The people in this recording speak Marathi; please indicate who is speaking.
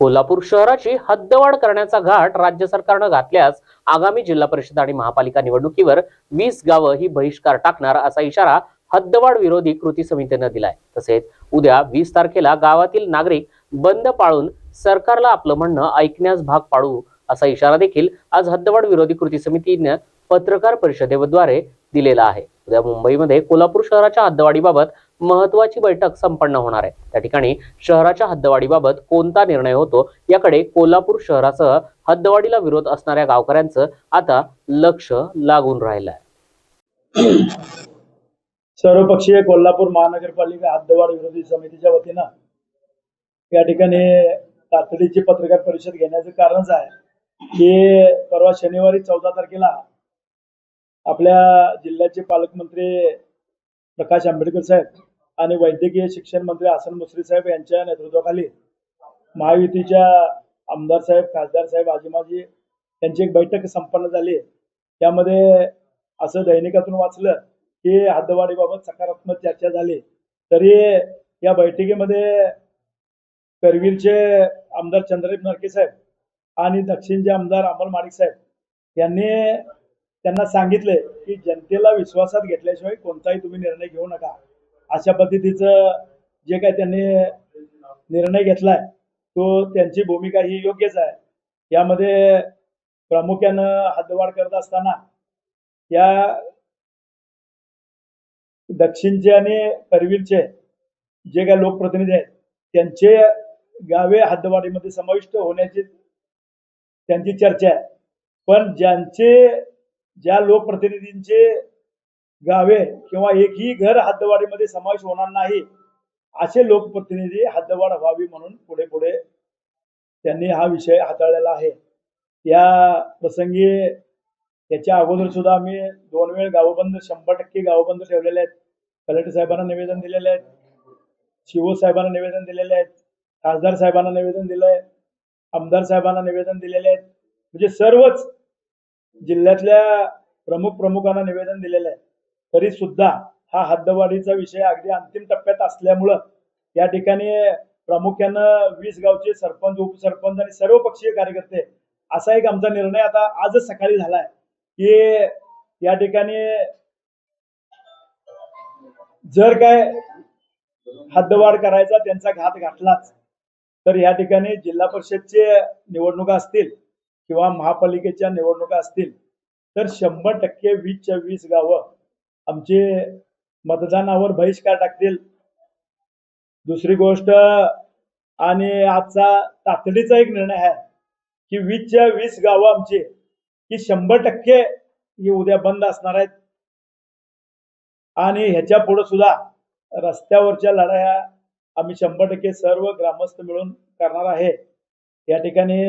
Speaker 1: कोल्हापूर शहराची हद्दवाढ करण्याचा घाट राज्य सरकारनं घातल्यास आगामी जिल्हा परिषद आणि महापालिका निवडणुकीवर वीस गावं ही बहिष्कार टाकणार असा इशारा हद्दवाढ विरोधी कृती समितीनं दिलाय. तसेच उद्या वीस तारखेला गावातील नागरिक बंद पाळून सरकारला आपलं म्हणणं ऐकण्यास भाग पाडू असा इशारा देखील आज हद्दवाढ विरोधी कृती समितीनं पत्रकार परिषदेद्वारे दिलेला आहे. उद्या मुंबईमध्ये कोल्हापूर शहराच्या हद्दवाढीबाबत महत्वाची बैठक संपन्न होणार आहे. त्या ठिकाणी शहराच्या हद्दवाढीबाबत कोणता निर्णय होतो याकडे कोल्हापूर शहरासह हद्दवाढीला विरोध असणाऱ्या गावकऱ्यांचं आता लक्ष लागून राहिलं आहे
Speaker 2: सर्वपक्षीय कोल्हापूर महानगरपालिका हद्दवाढ विरोधी समितीच्या वतीनं या ठिकाणी तातडीची पत्रकार परिषद घेण्याचं कारणच आहे की परवा शनिवारी चौदा तारखेला आपल्या जिल्ह्याचे पालकमंत्री प्रकाश आंबेडकर साहेब आणि वैद्यकीय शिक्षण मंत्री हसन मुश्रीफ साहेब यांच्या नेतृत्वाखाली महायुतीच्या आमदार साहेब खासदार साहेब आजीमाजी यांची एक बैठक संपन्न झाली. त्यामध्ये असं दैनिकातून वाचलं की हद्दवाढीबाबत सकारात्मक चर्चा झाली. तरी या बैठकीमध्ये करवीरचे आमदार चंद्रदीप नरके साहेब आणि दक्षिणचे आमदार अमल माडिक साहेब यांनी त्यांना सांगितले की जनतेला विश्वासात घेतल्याशिवाय कोणताही तुम्ही निर्णय घेऊ नका. अशा पद्धतीचं जे काय त्यांनी निर्णय घेतलाय तो त्यांची भूमिका ही योग्यच आहे. यामध्ये प्रामुख्यानं हद्दवाढ करत असताना या दक्षिणचे आणि करवीरचे जे काही लोकप्रतिनिधी आहेत त्यांचे गावे हद्दवाढीमध्ये समाविष्ट होण्याची त्यांची चर्चा आहे. पण ज्यांचे ज्या लोकप्रतिनिधींचे गावे किंवा एकही घर हद्दवाडीमध्ये समावेश होणार नाही असे लोकप्रतिनिधी हद्दवाढ व्हावी म्हणून पुढे पुढे त्यांनी हा विषय हाताळलेला आहे. या प्रसंगी याच्या अगोदर सुद्धा आम्ही दोन वेळ गावबंद शंभर टक्के गावबंद ठेवलेले आहेत. कलेक्टर साहेबांना निवेदन दिलेले आहेत शिवो साहेबांना निवेदन दिलेले आहेत खासदार साहेबांना निवेदन दिलंय. आमदार साहेबांना निवेदन दिलेले आहेत म्हणजे सर्वच जिल्ह्यातल्या प्रमुख प्रमुखांना निवेदन दिलेलं आहे तरी सुद्धा हा हद्दवाढीचा विषय अगदी अंतिम टप्प्यात असल्यामुळं या ठिकाणी प्रामुख्यानं वीस गावचे सरपंच उपसरपंच आणि सर्व पक्षीय कार्यकर्ते असा एक आमचा निर्णय आता आजच सकाळी झालाय की या ठिकाणी जर काय हद्दवाढ करायचा त्यांचा घात घातलाच तर या ठिकाणी जिल्हा परिषदचे निवडणुका असतील किंवा महापालिकेच्या निवडणुका असतील तर शंभर टक्के वीसच्या वीस गावं आमचे मतदानावर बहिष्कार टाकतील. दुसरी गोष्ट आणि आजचा तातडीचा एक निर्णय आहे की वीसच्या वीस गावं आमची की शंभर टक्के ही उद्या बंद असणार आहेत. आणि ह्याच्या पुढे सुद्धा रस्त्यावरच्या लढाया आम्ही शंभर टक्के सर्व ग्रामस्थ मिळून करणार आहे. या ठिकाणी